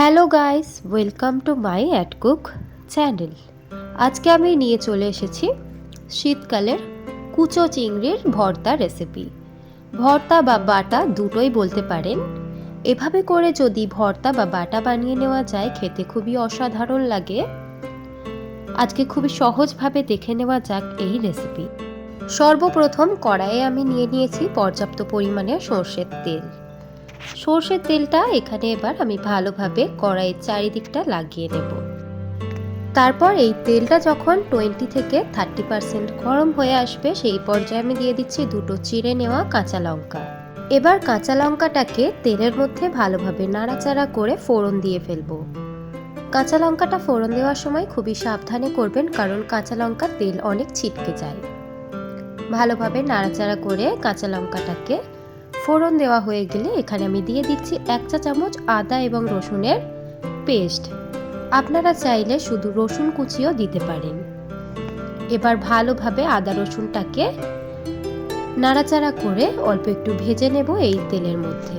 Hello guys, welcome to my at cook channel. আজকে আমি নিয়ে চলে এসেছি শীতকালের কুচো চিংড়ির ভর্তা রেসিপি। ভর্তা বা বাটা দুটোই বলতে পারেন। এভাবে করে যদি ভর্তা বা বাটা বানিয়ে নেওয়া যায়, খেতে খুবই অসাধারণ লাগে। আজকে খুবই সহজভাবে দেখে নেওয়া যাক এই রেসিপি। সর্বপ্রথম কড়াইয়ে আমি নিয়ে নিয়েছি পর্যাপ্ত পরিমাণে সর্ষের তেল। সর্ষের তেলটা এখানে এবার আমি ভালোভাবে কড়াইয়ের চারিদিকটা লাগিয়ে নেব। তারপর এই তেলটা যখন টোয়েন্টি থেকে থার্টি পার্সেন্ট গরম হয়ে আসবে, সেই পর্যায়ে আমি দিয়ে দিচ্ছি দুটো চিড়ে নেওয়া কাঁচা লঙ্কা। এবার কাঁচা লঙ্কাটাকে তেলের মধ্যে ভালোভাবে নাড়াচাড়া করে ফোড়ন দিয়ে ফেলব। কাঁচা লঙ্কাটা ফোড়ন দেওয়ার সময় খুবই সাবধানে করবেন, কারণ কাঁচা লঙ্কার তেল অনেক ছিটকে যায়। ভালোভাবে নাড়াচাড়া করে কাঁচা লঙ্কাটাকে ফোড়ন দেওয়া হয়ে গেলে এখানে আমি দিয়ে দিচ্ছি এক চা চামচ আদা এবং রসুনের পেস্ট। আপনারা চাইলে শুধু রসুন কুচিও দিতে পারেন। এবার ভালোভাবে আদা রসুনটাকে নাড়াচাড়া করে অল্প একটু ভেজে নেব এই তেলের মধ্যে।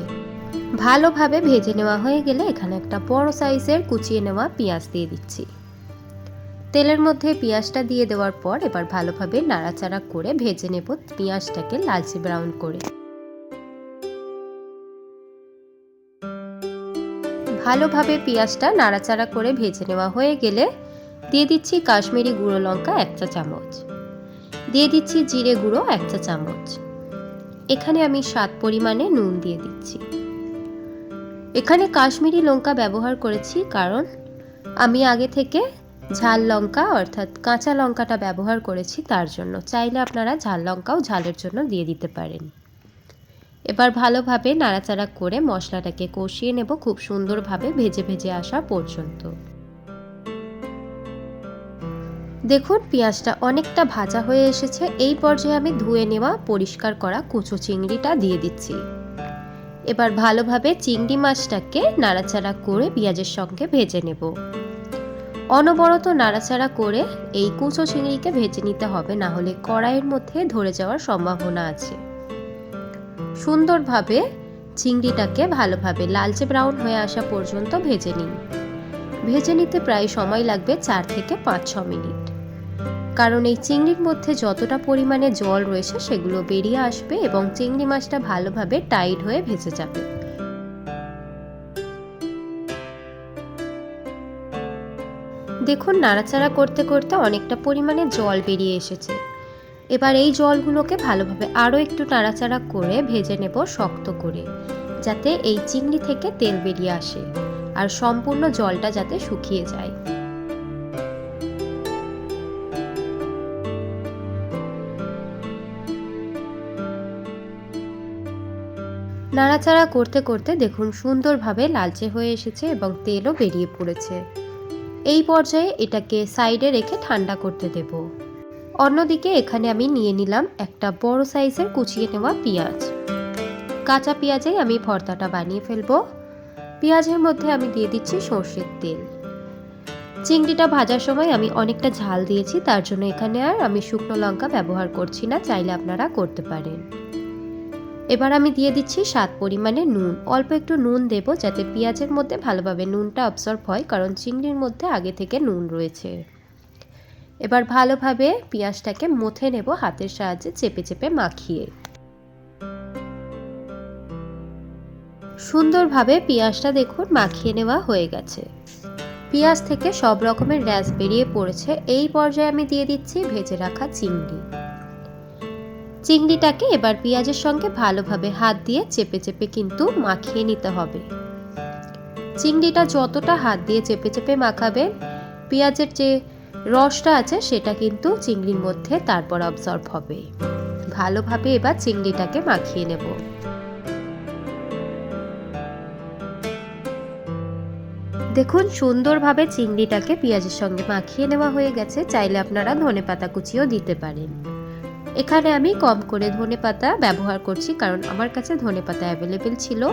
ভালোভাবে ভেজে নেওয়া হয়ে গেলে এখানে একটা বড় সাইজের কুচিয়ে নেওয়া পেঁয়াজ দিয়ে দিচ্ছি। তেলের মধ্যে পেঁয়াজটা দিয়ে দেওয়ার পর এবার ভালোভাবে নাড়াচাড়া করে ভেজে নেব পেঁয়াজটাকে লালচে ব্রাউন করে। ভালোভাবে পেঁয়াজটা নাড়াচাড়া করে ভেজে নেওয়া হয়ে গেলে দিয়ে দিচ্ছি কাশ্মীরি গুঁড়ো লঙ্কা এক চা চামচ। দিয়ে দিচ্ছি জিরে গুঁড়ো এক চা চামচ। এখানে আমি স্বাদ পরিমাণে নুন দিয়ে দিচ্ছি। এখানে কাশ্মীরি লঙ্কা ব্যবহার করেছি কারণ আমি আগে থেকে ঝাল লঙ্কা অর্থাৎ কাঁচা লঙ্কাটা ব্যবহার করেছি তার জন্য। চাইলে আপনারা ঝাল লঙ্কাও ঝালের জন্য দিয়ে দিতে পারেন। এবার ভালোভাবে নাড়াচাড়া করে মশলাটাকে কষিয়ে নেব খুব সুন্দরভাবে ভেজে ভেজে আসা পর্যন্ত। দেখুন, পেঁয়াজটা অনেকটা ভাজা হয়ে এসেছে। এই পর্যায়ে আমি ধুয়ে নেওয়া, পরিষ্কার করা কুচো চিংড়িটা দিয়ে দিচ্ছি। এবার ভালোভাবে চিংড়ি মাছটাকে নাড়াচাড়া করে পেঁয়াজের সঙ্গে ভেজে নেব। অনবরত নাড়াচাড়া করে এই কুচো চিংড়িকে ভেজে নিতে হবে, না হলে কড়াইয়ের মধ্যে ধরে যাওয়ার সম্ভাবনা আছে। সুন্দরভাবে চিংড়িটাকে ভালোভাবে লালচে ব্রাউন হয়ে আসা পর্যন্ত ভেজে নিন। ভেজে নিতে প্রায় সময় লাগবে চার থেকে পাঁচ, ছ মিনিট। কারণ এই চিংড়ির মধ্যে যতটা পরিমাণে জল রয়েছে সেগুলো বেরিয়ে আসবে এবং চিংড়ি মাছটা ভালোভাবে টাইট হয়ে ভেজে যাবে। দেখুন, নাড়াচাড়া করতে করতে অনেকটা পরিমাণে জল বেরিয়ে এসেছে। এবার এই জলগুলোকে ভালোভাবে আরও একটু নাড়াচাড়া করে ভেজে নেব শক্ত করে, যাতে এই চিংড়ি থেকে তেল বেরিয়ে আসে আর সম্পূর্ণ জলটা যাতে শুকিয়ে যায়। নাড়াচাড়া করতে করতে দেখুন সুন্দরভাবে লালচে হয়ে এসেছে এবং তেলও বেরিয়ে পড়েছে। এই পর্যায়ে এটাকে সাইডে রেখে ঠান্ডা করতে দেব। অন্যদিকে এখানে আমি নিয়ে নিলাম একটা বড় সাইজের কুচিয়ে নেওয়া পেঁয়াজ। কাঁচা পেঁয়াজেই আমি ভর্তাটা বানিয়ে ফেলব। পেঁয়াজের মধ্যে আমি দিয়ে দিচ্ছি সর্ষের তেল। চিংড়িটা ভাজার সময় আমি অনেকটা ঝাল দিয়েছি, তার জন্য এখানে আর আমি শুকনো লঙ্কা ব্যবহার করছি না, চাইলে আপনারা করতে পারেন। এবার আমি দিয়ে দিচ্ছি স্বাদ পরিমাণে নুন। অল্প একটু নুন দেব যাতে পেঁয়াজের মধ্যে ভালোভাবে নুনটা অবসর্ভ হয়, কারণ চিংড়ির মধ্যে আগে থেকে নুন রয়েছে। এবার ভালোভাবে পেঁয়াজটাকে মথে নেব হাতের সাহায্যে চেপে চেপে মাখিয়ে। সুন্দরভাবে পেঁয়াজটা দেখুন মাখিয়ে নেওয়া হয়ে গেছে। পেঁয়াজ থেকে সব রকমের র্যাস বেরিয়ে পড়েছে। এই পর্যায়ে আমি দিয়ে দিচ্ছি ভেজে রাখা চিংড়ি। চিংড়িটাকে এবার পেঁয়াজের সঙ্গে ভালোভাবে হাত দিয়ে চেপে চেপে কিন্তু মাখিয়ে নিতে হবে। চিংড়িটা যতটা হাত দিয়ে চেপে চেপে মাখাবেন, পেঁয়াজের যে রসটা আছে, সেটা কিন্তু চিংড়ির মধ্যে তারপর অবজর্ভ হবে। ভালোভাবে এবার চিংড়িটাকে মাখিয়ে নেব। দেখুন, সুন্দরভাবে চিংড়িটাকে পেঁয়াজের সঙ্গে মাখিয়ে নেওয়া হয়ে গেছে। চাইলে আপনারা ধনে পাতা কুচিও দিতে পারেন। এখানে আমি কম করে ধনে পাতা ব্যবহার করছি, কারণ আমার কাছে ধনে পাতা অ্যাভেলেবেল ছিল।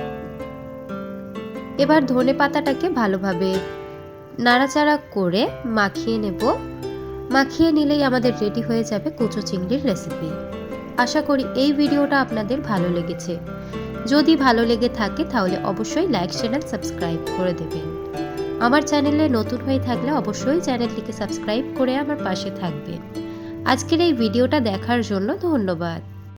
এবার ধনে পাতাটাকে ভালোভাবে নাড়াচাড়া করে মাখিয়ে নেব। মাখিয়ে নিলেই আমাদের রেডি হয়ে যাবে কুচো চিংড়ির রেসিপি আশা করি এই ভিডিওটা আপনাদের ভালো লেগেছে। যদি ভালো লেগে থাকে তাহলে অবশ্যই লাইক চ্যানেল সাবস্ক্রাইব করে দেবেন। আমার চ্যানেলে নতুন হয়ে থাকলে অবশ্যই চ্যানেলটিকে সাবস্ক্রাইব করে আমার পাশে থাকবেন। আজকের এই ভিডিওটা দেখার জন্য ধন্যবাদ।